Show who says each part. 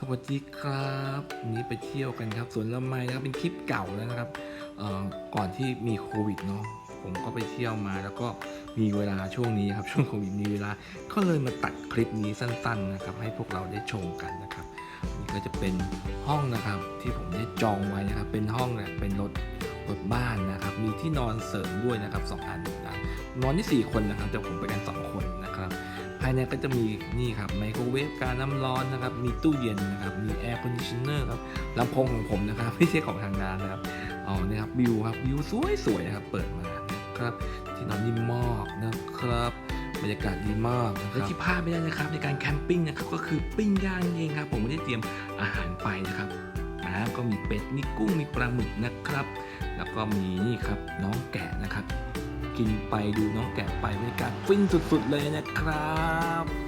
Speaker 1: สวัสดีครับนี้ไปเที่ยวกันครับสวนละไมนะครับเป็นคลิปเก่าแล้วนะครับก่อนที่มีโควิดเนาะผมก็ไปเที่ยวมาแล้วก็มีเวลาช่วงนี้ครับช่วงโควิดมีเวลาก็เลยมาตัดคลิปนี้สั้นๆนะครับ ให้พวกเราได้ชมกันนะครับนี่ก็จะเป็นห้องนะครับที่ผมได้จองไว้นะครับ เป็นห้องเนี่ยเป็นรถรถบ้านนะครับ มีที่นอนเสริมด้วยนะครับสองอันนะนอนที่สี่คนนะครับแต่ผมไปกันสองคนายในก็จะมีนี่ครับไมโครเวฟการน้ำร้อนนะครับ มีตู้เย็นนะครับ มีแอร์คอนดิชเนอร์ครับลำโพงของผมนะครับ ไม่ใช่ของทางงานนะครับอ๋อนี่ครับวิวครับวิวสวยๆนะครับ เปิดมานะครับที่นอนนิ่มมากนะครับบรรยากาศดีมากและที่พลาดไม่ได้นะครับในการแคมปิ้งนะครับก็คือปิ้งย่างเองครับ ผมไม่ได้เตรียมอาหารไปนะครับนะก็มีเป็ดมีกุ้งมีปลาหมึกนะครับ แล้วก็มีนี่ครับน้องแกะนะครับ กินไปดูน้องแกะไปบรรยากาศฟินสุดๆเลยนะครับ